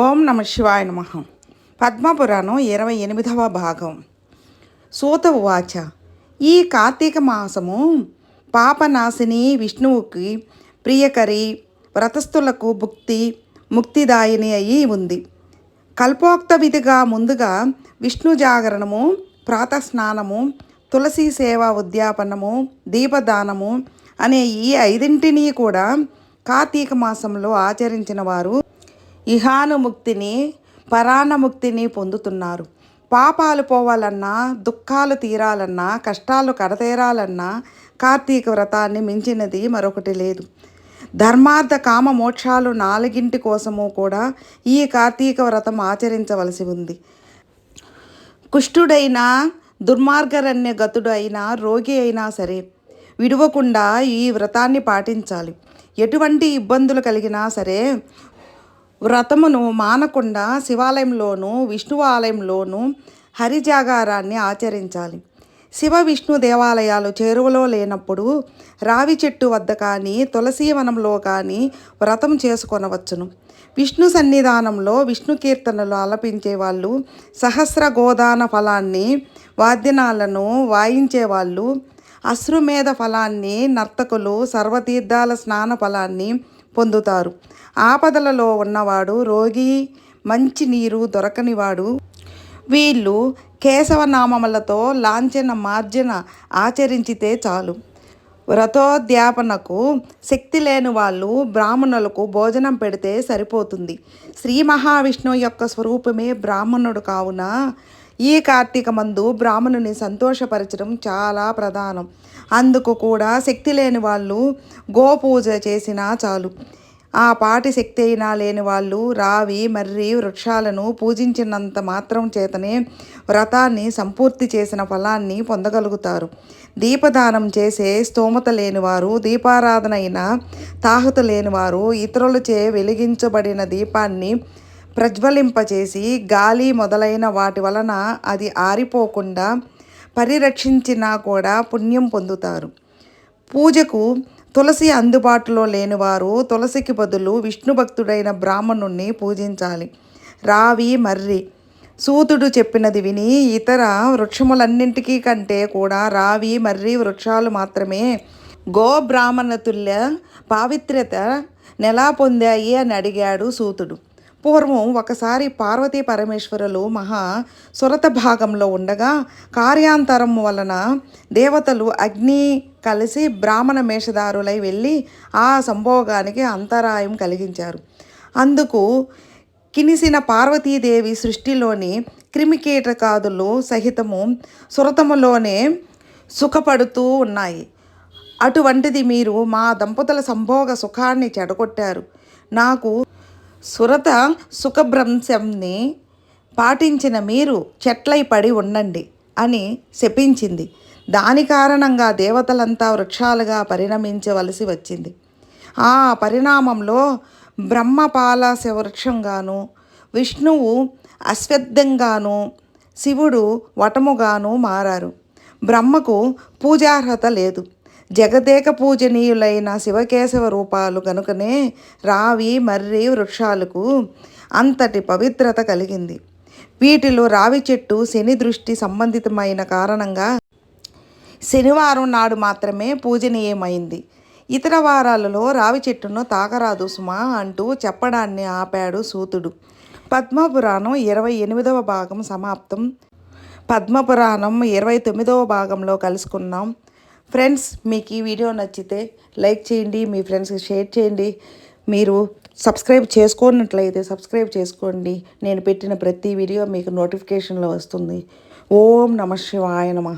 ఓం నమ శివాయ నమ. పద్మపురాణం ఇరవై ఎనిమిదవ భాగం. సూత ఉవాచ ఈ కార్తీక మాసము పాపనాశిని విష్ణువుకి ప్రియకరి వ్రతస్థులకు భుక్తి ముక్తిదాయిని అయి ఉంది. కల్పోక్త విధిగా ముందుగా విష్ణు జాగరణము ప్రాతస్నానము తులసి సేవ ఉద్యాపనము దీపదానము అనే ఈ ఐదింటిని కూడా కార్తీక మాసంలో ఆచరించిన వారు ఇహానుముక్తిని పరాణముక్తిని పొందుతున్నారు. పాపాలు పోవాలన్నా దుఃఖాలు తీరాలన్నా కష్టాలు కడతేరాలన్నా కార్తీక వ్రతాన్ని మించినది మరొకటి లేదు. ధర్మార్థ కామ మోక్షాలు నాలుగింటి కోసము కూడా ఈ కార్తీక వ్రతం ఆచరించవలసి ఉంది. కుష్ఠుడైన దుర్మార్గరణ్య గతుడు అయినా రోగి అయినా సరే విడవకుండా ఈ వ్రతాన్ని పాటించాలి. ఎటువంటి ఇబ్బందులు కలిగినా సరే వ్రతమును మానకుండా శివాలయంలోనూ విష్ణు ఆలయంలోనూ హరిజాగారాన్ని ఆచరించాలి. శివ విష్ణు దేవాలయాలు చేరువలో లేనప్పుడు రావి చెట్టు వద్ద కానీ తులసీవనంలో కానీ వ్రతం చేసుకొనవచ్చును. విష్ణు సన్నిధానంలో విష్ణు కీర్తనలు ఆలపించే వాళ్ళు సహస్ర గోదాన ఫలాన్ని వాద్యనాలను వాయించేవాళ్ళు అశ్రుమేధ ఫలాన్ని నర్తకులు సర్వతీర్థాల స్నాన ఫలాన్ని పొందుతారు. ఆపదలలో ఉన్నవాడు రోగి మంచి నీరు దొరకనివాడు. వీళ్ళు కేశవనామములతో లాంఛన మార్జన ఆచరించితే చాలు. వ్రతోద్యాపనకు శక్తి లేని వాళ్ళు బ్రాహ్మణులకు భోజనం పెడితే సరిపోతుంది. శ్రీ మహావిష్ణువు యొక్క స్వరూపమే బ్రాహ్మణుడు కావున ఈ కార్తీక మందు బ్రాహ్మణుని సంతోషపరచడం చాలా ప్రధానం. అందుకు కూడా శక్తి లేని వాళ్ళు గోపూజ చేసినా చాలు. ఆ పాటి శక్తి అయినా లేని వాళ్ళు రావి మర్రి వృక్షాలను పూజించినంత మాత్రం చేతనే వ్రతాన్ని సంపూర్తి చేసిన ఫలాన్ని పొందగలుగుతారు. దీపదానం చేసే స్తోమత లేనివారు దీపారాధన అయిన తాహత లేనివారు ఇతరులచే వెలిగించబడిన దీపాన్ని ప్రజ్వలింపచేసి గాలి మొదలైన వాటి వలన అది ఆరిపోకుండా పరిరక్షించినా కూడా పుణ్యం పొందుతారు. పూజకు తులసి అందుబాటులో లేనివారు తులసికి బదులు విష్ణు భక్తుడైన బ్రాహ్మణుణ్ణి పూజించాలి. రావి మర్రి. సూతుడు చెప్పినది విని ఇతర వృక్షములన్నింటికీ కంటే కూడా రావి మర్రి వృక్షాలు మాత్రమే గో బ్రాహ్మణతుల్య పావిత్ర్యత నెలా పొందాయి అని అడిగాడు సూతుడు. పూర్వం ఒకసారి పార్వతీ పరమేశ్వరులు మహా సురత భాగంలో ఉండగా కార్యాంతరం వలన దేవతలు అగ్ని కలిసి బ్రాహ్మణ మేషదారులై వెళ్ళి ఆ సంభోగానికి అంతరాయం కలిగించారు. అందుకు కినిసిన పార్వతీదేవి సృష్టిలోని క్రిమికీటకాదులు సహితము సురతములోనే సుఖపడుతూ ఉన్నాయి. అటువంటిది మీరు మా దంపతుల సంభోగ సుఖాన్ని చెడగొట్టారు. నాకు సురత సుఖభ్రంశంని పాటించిన మీరు చెట్లై పడి ఉండండి అని శపించింది. దాని కారణంగా దేవతలంతా వృక్షాలుగా పరిణమించవలసి వచ్చింది. ఆ పరిణామంలో బ్రహ్మపాల వృక్షంగాను విష్ణువు అశ్వద్ధంగాను శివుడు వటముగాను మారారు. బ్రహ్మకు పూజార్హత లేదు. జగదేక పూజనీయులైన శివకేశవ రూపాలు కనుకనే రావి మర్రి వృక్షాలకు అంతటి పవిత్రత కలిగింది. వీటిలో రావి చెట్టు శని దృష్టి సంబంధితమైన కారణంగా శనివారం నాడు మాత్రమే పూజనీయమైంది. ఇతర వారాలలో రావి చెట్టును తాకరాదు సుమా అంటూ చెప్పడాన్ని ఆపాడు సూతుడు. పద్మపురాణం ఇరవై ఎనిమిదవ భాగం సమాప్తం. పద్మపురాణం ఇరవై తొమ్మిదవ భాగంలో కలుసుకున్నాం. ఫ్రెండ్స్ మీకు ఈ వీడియో నచ్చితే లైక్ చేయండి మీ ఫ్రెండ్స్కి షేర్ చేయండి. మీరు సబ్స్క్రైబ్ చేసుకున్నట్లయితే సబ్స్క్రైబ్ చేసుకోండి. నేను పెట్టిన ప్రతి వీడియో మీకు నోటిఫికేషన్లో వస్తుంది. ఓం నమ శివాయ నమ.